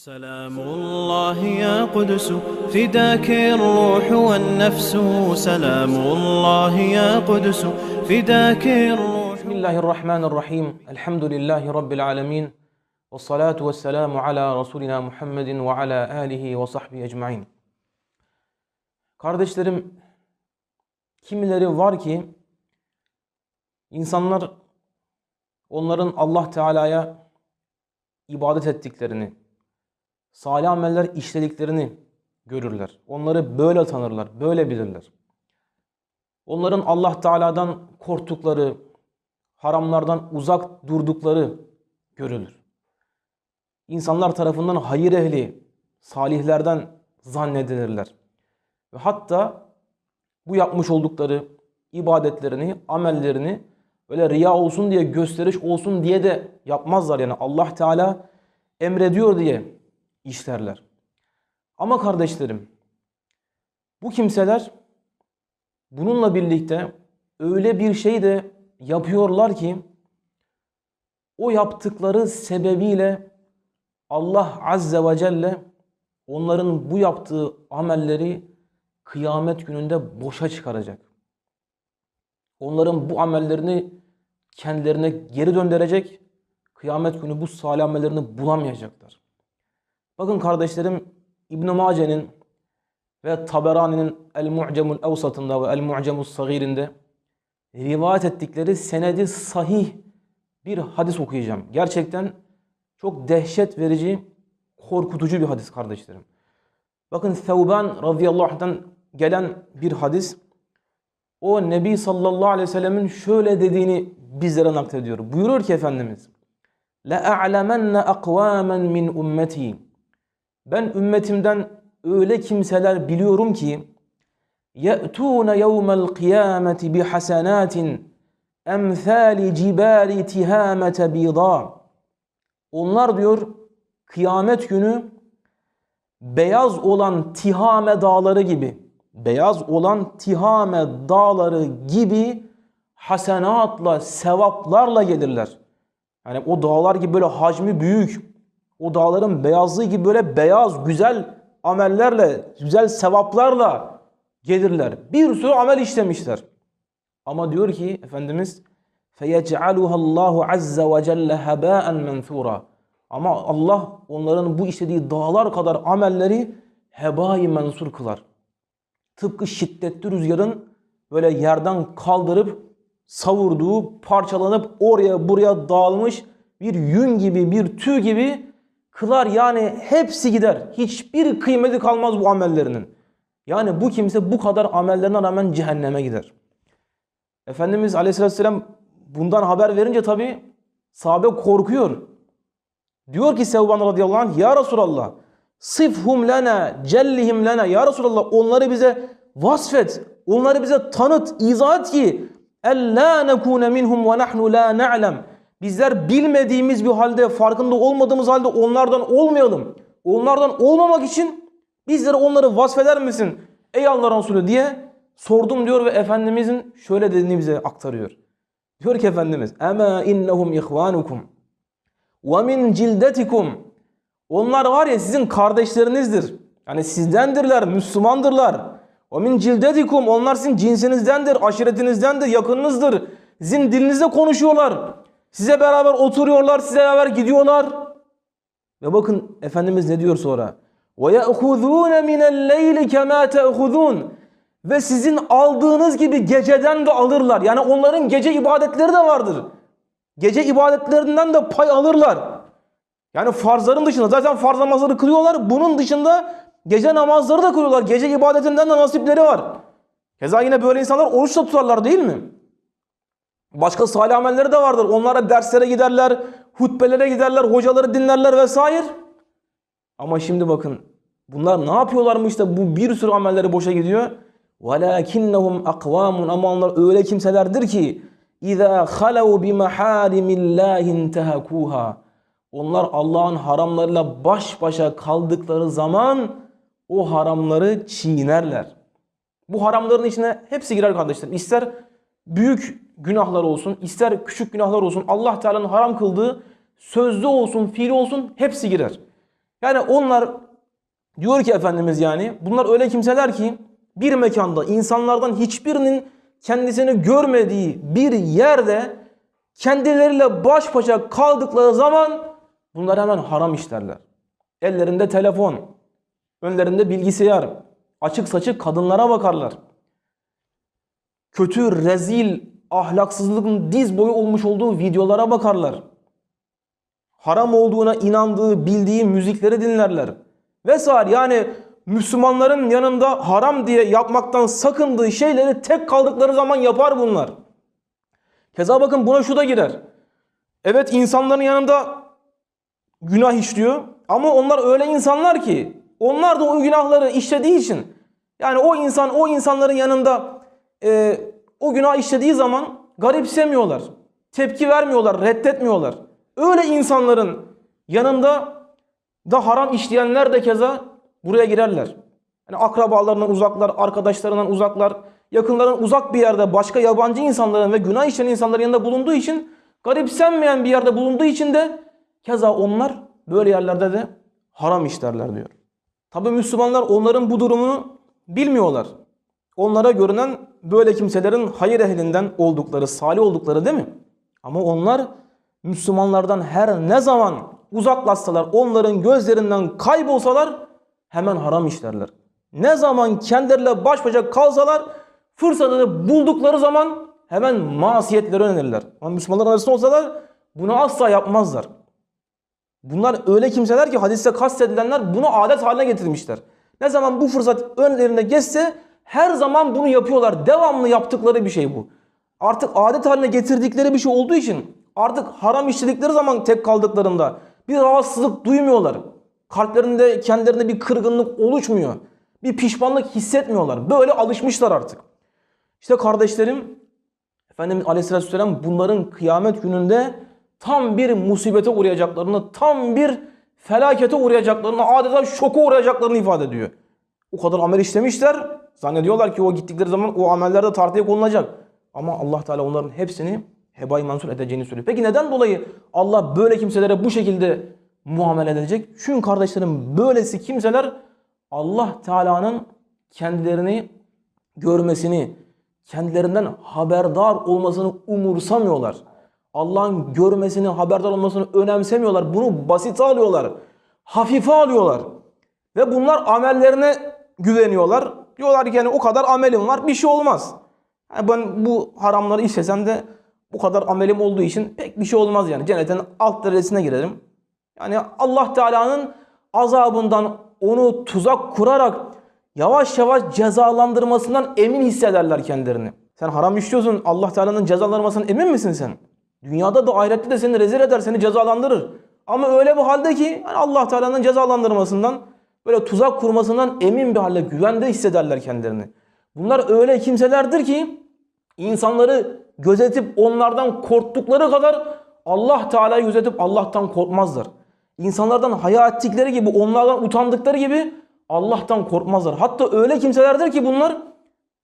سلام الله يا قدس فداك الروح والنفس سلام الله يا قدس فداك الروح بسم الله الرحمن الرحيم الحمد لله رب العالمين والصلاة والسلام على رسولنا Muhammed ve ala alihi ve sahbihi ecmain. Kardeşlerim, kimileri var ki insanlar onların Allah Teala'ya ibadet ettiklerini, salih ameller işlediklerini görürler. Onları böyle tanırlar, böyle bilirler. Onların Allah Teala'dan korktukları, haramlardan uzak durdukları görülür. İnsanlar tarafından hayır ehli, salihlerden zannedilirler. Ve hatta bu yapmış oldukları ibadetlerini, amellerini böyle riya olsun diye, gösteriş olsun diye de yapmazlar. Yani Allah Teala emrediyor diye işlerler. Ama kardeşlerim, bu kimseler bununla birlikte öyle bir şey de yapıyorlar ki o yaptıkları sebebiyle Allah Azze ve Celle onların bu yaptığı amelleri kıyamet gününde boşa çıkaracak. Onların bu amellerini kendilerine geri döndürecek. Kıyamet günü bu salih amellerini bulamayacaklar. Bakın kardeşlerim İbn-i Mace'nin ve Taberani'nin El-Mu'cemul Evsat'ında ve El-Mu'cemus Sagir'inde rivayet ettikleri senedi sahih bir hadis okuyacağım. Gerçekten çok dehşet verici, korkutucu bir hadis kardeşlerim. Bakın Thevban radıyallahu anh'tan gelen bir hadis. O Nebi sallallahu aleyhi ve sellemin şöyle dediğini bizlere naklediyor. Buyurur ki Efendimiz لَاَعْلَمَنَّ اَقْوَامًا min ümmeti Ben ümmetimden öyle kimseler biliyorum ki يَأْتُونَ يَوْمَ الْقِيَامَةِ بِحَسَنَاتٍ اَمْثَالِ جِبَالِ تِهَامَةَ بِيضَى Onlar diyor kıyamet günü beyaz olan Tihame dağları gibi, beyaz olan Tihame dağları gibi hasenatla, sevaplarla gelirler. Yani o dağlar gibi böyle hacmi büyük, o dağların beyazlığı gibi böyle beyaz, güzel amellerle, güzel sevaplarla gelirler. Bir sürü amel işlemişler. Ama diyor ki Efendimiz فَيَجْعَلُهَا اللّٰهُ عَزَّ وَجَلَّ هَبَاءً مَنْثُورًا Ama Allah onların bu işlediği dağlar kadar amelleri hebai mensur kılar. Tıpkı şiddetli rüzgarın böyle yerden kaldırıp savurduğu, parçalanıp oraya buraya dağılmış bir yün gibi, bir tüy gibi kılar. Yani hepsi gider. Hiçbir kıymeti kalmaz bu amellerinin. Yani bu kimse bu kadar amellerine rağmen cehenneme gider. Efendimiz Aleyhisselatü Vesselam bundan haber verince tabi sahabe korkuyor. Diyor ki Sevban radıyallahu anh ya Resulallah sıfhum lena cellihim lena ya Resulallah onları bize vasfet onları bize tanıt izah et ki ella nekune minhum ve nahnu la na'lem bizler bilmediğimiz bir halde farkında olmadığımız halde onlardan olmayalım onlardan olmamak için bizlere onları vasfeder misin ey Allah Resulü diye sordum diyor ve Efendimizin şöyle dediğini bize aktarıyor. Diyor ki Efendimiz innehum ihvanukum ve min cildetikum Onlar var ya sizin kardeşlerinizdir. Yani sizdendirler, Müslümandırlar. Min cildetikum Onlar sizin cinsinizdendir, aşiretinizdendir, yakınınızdır. Sizin dilinizde konuşuyorlar. Size beraber oturuyorlar, size beraber gidiyorlar. Ve bakın Efendimiz ne diyor sonra? Ve ye'khuzûne minel-leyli kemâ te'khuzûn ve sizin aldığınız gibi geceden de alırlar. Yani onların gece ibadetleri de vardır. Gece ibadetlerinden de pay alırlar. Yani farzların dışında zaten farz namazları kılıyorlar. Bunun dışında gece namazları da kılıyorlar. Gece ibadetinden de nasipleri var. Keza yine böyle insanlar oruç da tutarlar değil mi? Başka salih amelleri de vardır. Onlara derslere giderler, hutbelere giderler, hocaları dinlerler vesaire. Ama şimdi bakın bunlar ne yapıyorlarmış da bu bir sürü amelleri boşa gidiyor. وَلَاكِنَّهُمْ اَقْوَامٌ Ama onlar öyle kimselerdir ki اِذَا خَلَوْا بِمَحَارِمِ اللّٰهِ انْتَهَكُوهَا Onlar Allah'ın haramlarıyla baş başa kaldıkları zaman o haramları çiğnerler. Bu haramların içine hepsi girer kardeşlerim. İster büyük günahlar olsun, ister küçük günahlar olsun Allah Teala'nın haram kıldığı sözlü olsun, fiili olsun hepsi girer. Yani onlar diyor ki Efendimiz yani bunlar öyle kimseler ki bir mekanda insanlardan hiçbirinin kendisini görmediği bir yerde kendileriyle baş başa kaldıkları zaman bunlar hemen haram işlerler. Ellerinde telefon, önlerinde bilgisayar, açık saçık kadınlara bakarlar. Kötü, rezil, ahlaksızlığın diz boyu olmuş olduğu videolara bakarlar. Haram olduğuna inandığı, bildiği müzikleri dinlerler. Vesaire yani Müslümanların yanında haram diye yapmaktan sakındığı şeyleri tek kaldıkları zaman yapar bunlar. Keza bakın buna şu da girer. Evet insanların yanında günah işliyor ama onlar öyle insanlar ki onlar da o günahları işlediği için yani o insan o insanların yanında e, o günah işlediği zaman garipsemiyorlar. Tepki vermiyorlar, reddetmiyorlar. Öyle insanların yanında da haram işleyenler de keza buraya girerler. Yani akrabalarından uzaklar, arkadaşlarından uzaklar, yakınlarından uzak bir yerde başka yabancı insanların ve günah işleyen insanların yanında bulunduğu için garipsenmeyen bir yerde bulunduğu için de keza onlar böyle yerlerde de haram işlerler diyor. Tabi Müslümanlar onların bu durumunu bilmiyorlar. Onlara görünen böyle kimselerin hayır ehlinden oldukları, salih oldukları değil mi? Ama onlar Müslümanlardan her ne zaman uzaklaşsalar, onların gözlerinden kaybolsalar hemen haram işlerler. Ne zaman kendileriyle baş başa kalsalar fırsatını buldukları zaman hemen masiyetlere yönelirler. Ama Müslümanlar arasında olsalar bunu asla yapmazlar. Bunlar öyle kimseler ki hadiste kastedilenler bunu adet haline getirmişler. Ne zaman bu fırsat önlerine geçse her zaman bunu yapıyorlar. Devamlı yaptıkları bir şey bu. Artık adet haline getirdikleri bir şey olduğu için artık haram işledikleri zaman tek kaldıklarında bir rahatsızlık duymuyorlar. Kalplerinde kendilerinde bir kırgınlık oluşmuyor. Bir pişmanlık hissetmiyorlar. Böyle alışmışlar artık. İşte kardeşlerim Efendimiz Aleyhisselatü Vesselam bunların kıyamet gününde tam bir musibete uğrayacaklarını, tam bir felakete uğrayacaklarını, adeta şoka uğrayacaklarını ifade ediyor. O kadar amel işlemişler. Zannediyorlar ki o gittikleri zaman o ameller de tartıya konulacak. Ama Allah Teala onların hepsini hebay mansur edeceğini söylüyor. Peki neden dolayı Allah böyle kimselere bu şekilde muamele edecek? Çünkü kardeşlerim böylesi kimseler Allah Teala'nın kendilerini görmesini, kendilerinden haberdar olmasını umursamıyorlar. Allah'ın görmesini, haberdar olmasını önemsemiyorlar. Bunu basite alıyorlar. Hafife alıyorlar. Ve bunlar amellerine güveniyorlar. Diyorlar ki yani o kadar amelim var bir şey olmaz. Yani ben bu haramları işlesem de bu kadar amelim olduğu için pek bir şey olmaz yani. Cennetin alt derecesine girerim. Yani Allah Teala'nın azabından onu tuzak kurarak yavaş yavaş cezalandırmasından emin hissederler kendilerini. Sen haram işliyorsun Allah Teala'nın cezalandırmasından emin misin sen? Dünyada da ahirette de seni rezil eder, seni cezalandırır. Ama öyle bir halde ki yani Allah Teala'nın cezalandırmasından böyle tuzak kurmasından emin bir halde güvende hissederler kendilerini. Bunlar öyle kimselerdir ki insanları gözetip onlardan korktukları kadar Allah Teala'yı gözetip Allah'tan korkmazlar. İnsanlardan haya ettikleri gibi, onlardan utandıkları gibi Allah'tan korkmazlar. Hatta öyle kimselerdir ki bunlar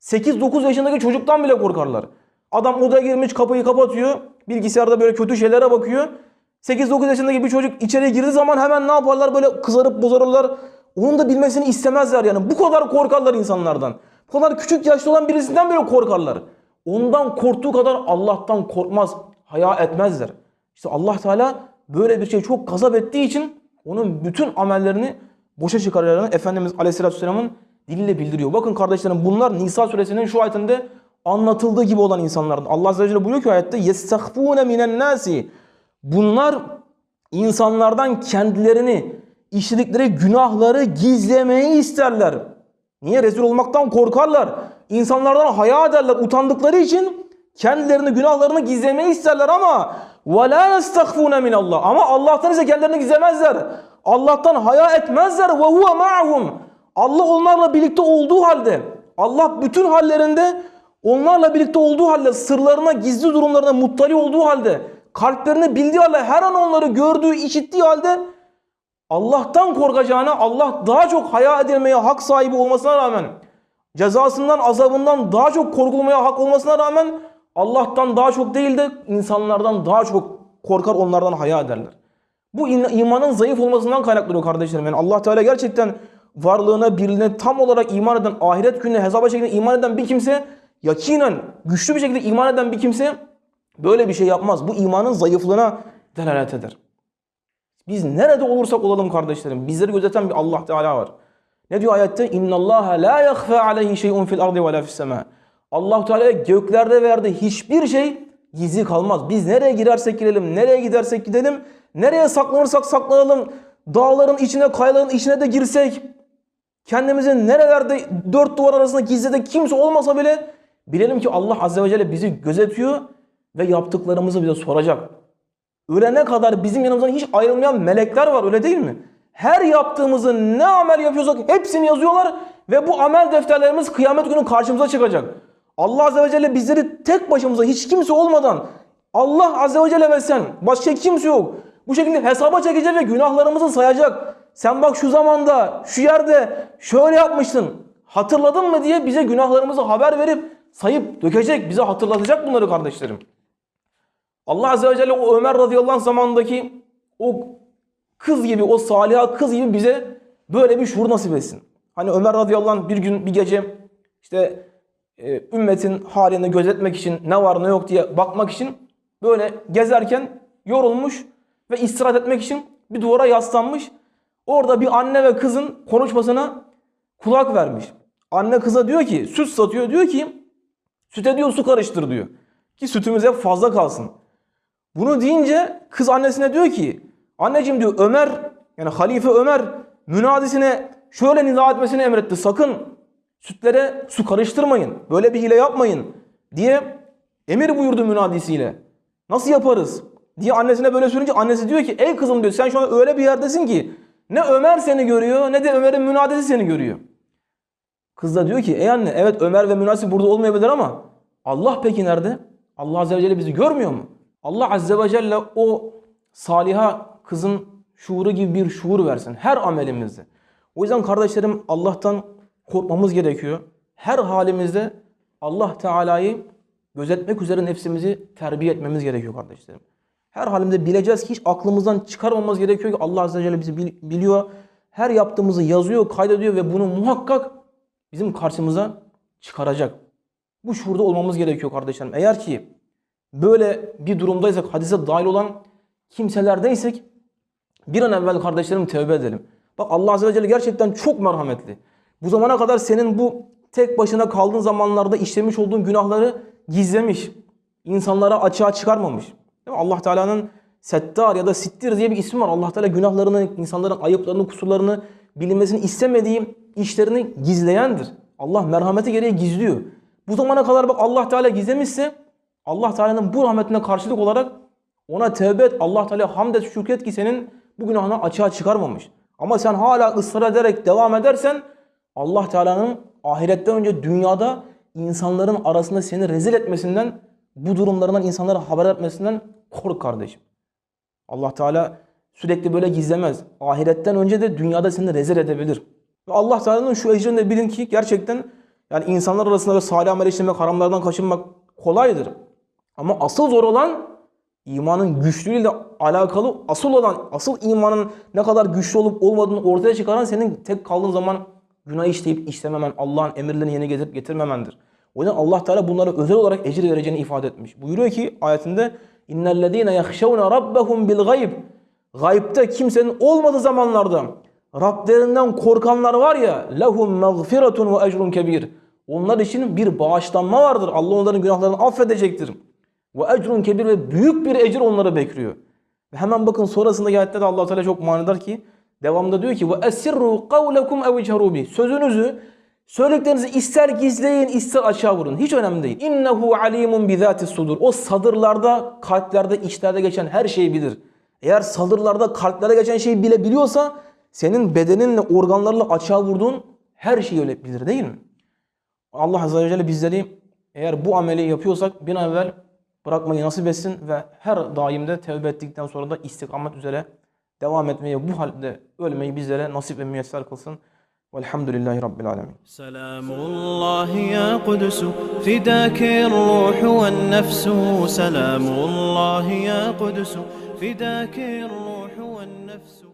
8-9 yaşındaki çocuktan bile korkarlar. Adam odaya girmiş kapıyı kapatıyor. Bilgisayarda böyle kötü şeylere bakıyor. 8-9 yaşındaki bir çocuk içeri girdiği zaman hemen ne yaparlar? Böyle kızarıp bozarırlar. Onun da bilmesini istemezler yani. Bu kadar korkarlar insanlardan. Bu kadar küçük yaşta olan birisinden bile korkarlar. Ondan korktuğu kadar Allah'tan korkmaz, haya etmezler. İşte Allah Teala böyle bir şey çok gazap ettiği için onun bütün amellerini boşa çıkaracağını Efendimiz Aleyhisselatü Vesselam'ın diliyle bildiriyor. Bakın kardeşlerim bunlar Nisa suresinin şu ayetinde anlatıldığı gibi olan insanlardan. Allah Azze ve Celle buyuruyor ki ayette يَسْتَخْفُونَ مِنَ النَّاسِ Bunlar insanlardan kendilerini işledikleri günahları gizlemeyi isterler. Niye? Rezil olmaktan korkarlar. İnsanlardan haya ederler. Utandıkları için kendilerini günahlarını gizlemeyi isterler ama وَلَا يَسْتَخْفُونَ مِنَ Allah Ama Allah'tan ise kendilerini gizlemezler. Allah'tan haya etmezler. وَهُوَ مَعَهُمْ Allah onlarla birlikte olduğu halde Allah bütün hallerinde onlarla birlikte olduğu halde sırlarına, gizli durumlarına muttali olduğu halde kalplerini bildiği halde her an onları gördüğü, işittiği halde Allah'tan korkacağına Allah daha çok haya edilmeye hak sahibi olmasına rağmen cezasından, azabından daha çok korkulmaya hak olmasına rağmen Allah'tan daha çok değil de insanlardan daha çok korkar onlardan haya ederler. Bu imanın zayıf olmasından kaynaklanıyor kardeşlerim. Yani Allah Teala gerçekten varlığına, birliğine tam olarak iman eden, ahiret gününe hesaba şeklinde iman eden bir kimse, yakinen güçlü bir şekilde iman eden bir kimse böyle bir şey yapmaz. Bu imanın zayıflığına delalet eder. Biz nerede olursak olalım kardeşlerim, bizleri gözeten bir Allah Teala var. Ne diyor ayette? İnna Allah la yakhfa aleyhi şey'un fil ardı ve la fis sema. Allah Teala göklerde verdi hiçbir şey gizli kalmaz. Biz nereye girersek girelim, nereye gidersek gidelim, nereye saklanırsak saklanalım, dağların içine, kayaların içine de girsek, kendimizin nerelerde dört duvar arasında gizli kimse olmasa bile bilelim ki Allah Azze ve Celle bizi gözetiyor ve yaptıklarımızı bize soracak. Ölene kadar bizim yanımızdan hiç ayrılmayan melekler var öyle değil mi? Her yaptığımızı ne amel yapıyorsak hepsini yazıyorlar ve bu amel defterlerimiz kıyamet günü karşımıza çıkacak. Allah Azze ve Celle bizleri tek başımıza hiç kimse olmadan Allah Azze ve Celle ve sen başka kimse yok. Bu şekilde hesaba çekecek ve günahlarımızı sayacak. Sen bak şu zamanda şu yerde şöyle yapmıştın hatırladın mı diye bize günahlarımızı haber verip sayıp dökecek bize hatırlatacak bunları kardeşlerim. Allah Azze ve Celle o Ömer radıyallahu anh zamanındaki o kız gibi, o saliha kız gibi bize böyle bir şuur nasip etsin. Hani Ömer radıyallahu anh bir gün, bir gece işte e, ümmetin halini gözetmek için ne var ne yok diye bakmak için böyle gezerken yorulmuş ve istirahat etmek için bir duvara yaslanmış. Orada bir anne ve kızın konuşmasına kulak vermiş. Anne kıza diyor ki, süt satıyor diyor ki, süte diyor su karıştır diyor. Ki sütümüz hep fazla kalsın. Bunu deyince kız annesine diyor ki anneciğim diyor Ömer yani Halife Ömer münadisine şöyle nida etmesini emretti. Sakın sütlere su karıştırmayın. Böyle bir hile yapmayın diye emir buyurdu münadisiyle. Nasıl yaparız? diye annesine böyle söyleyince annesi diyor ki ey kızım diyor sen şu an öyle bir yerdesin ki ne Ömer seni görüyor ne de Ömer'in münadisi seni görüyor. Kız da diyor ki ey anne evet Ömer ve münadisi burada olmayabilir ama Allah peki nerede? Allah Azze ve Celle bizi görmüyor mu? Allah Azze ve Celle o saliha kızın şuuru gibi bir şuur versin her amelimizde. O yüzden kardeşlerim Allah'tan korkmamız gerekiyor. Her halimizde Allah Teala'yı gözetmek üzere nefsimizi terbiye etmemiz gerekiyor kardeşlerim. Her halimde bileceğiz ki hiç aklımızdan çıkarmamamız gerekiyor ki Allah Azze ve Celle bizi bil- biliyor. Her yaptığımızı yazıyor, kaydediyor ve bunu muhakkak bizim karşımıza çıkaracak. Bu şuurda olmamız gerekiyor kardeşlerim. Eğer ki böyle bir durumdaysak, hadise dahil olan kimselerdeysek bir an evvel kardeşlerim tevbe edelim. Bak Allah Azze ve Celle gerçekten çok merhametli. Bu zamana kadar senin bu tek başına kaldığın zamanlarda işlemiş olduğun günahları gizlemiş. İnsanlara açığa çıkarmamış. Değil mi? Allah Teala'nın Settar ya da Sittir diye bir ismi var. Allah Teala günahlarını, insanların ayıplarını, kusurlarını bilinmesini istemediği işlerini gizleyendir. Allah merhameti gereği gizliyor. Bu zamana kadar bak Allah Teala gizlemişse Allah Teala'nın bu rahmetine karşılık olarak ona tevbe et. Allah Teala hamd et, şükret ki senin bu günahını açığa çıkarmamış. Ama sen hala ısrar ederek devam edersen Allah Teala'nın ahiretten önce dünyada insanların arasında seni rezil etmesinden, bu durumlarından insanlara haber etmesinden kork kardeşim. Allah Teala sürekli böyle gizlemez. Ahiretten önce de dünyada seni rezil edebilir. Ve Allah Teala'nın şu ecrini de bilin ki gerçekten yani insanlar arasında salih amel işlemek, haramlardan kaçınmak kolaydır. Ama asıl zor olan imanın güçlüğüyle alakalı asıl olan, asıl imanın ne kadar güçlü olup olmadığını ortaya çıkaran senin tek kaldığın zaman günah işleyip işlememen, Allah'ın emirlerini yerine getirip getirmemendir. O yüzden Allah Teala bunlara özel olarak ecir vereceğini ifade etmiş. Buyuruyor ki ayetinde innellezine yahşevne rabbehum bil gayb. Gaybte kimsenin olmadığı zamanlarda Rablerinden korkanlar var ya lehum mağfiretun ve ecrun kebir. Onlar için bir bağışlanma vardır. Allah onların günahlarını affedecektir. Ve ecrun kebir ve büyük bir ecir onları bekliyor. Ve hemen bakın sonrasındaki ayette de Allah Teala çok manidar ki devamında diyor ki ve esirru kavlekum ev icharu bi. Sözünüzü söylediklerinizi ister gizleyin ister açığa vurun. Hiç önemli değil. İnnehu alimun bi zati sudur. O sadırlarda, kalplerde, içlerde geçen her şeyi bilir. Eğer sadırlarda, kalplerde geçen şeyi bile biliyorsa senin bedeninle, organlarla açığa vurduğun her şeyi öyle bilir değil mi? Allah Azze ve Celle bizleri eğer bu ameli yapıyorsak bir an evvel bırakmayı nasip etsin ve her daimde tevbe ettikten sonra da istikamet üzere devam etmeyi, bu halde ölmeyi bizlere nasip ve müyesser kılsın. Velhamdülillahi Rabbil Alemin. سلام الله يا قدس فداك الروح والنفس سلام الله يا قدس فداك الروح والنفس النفس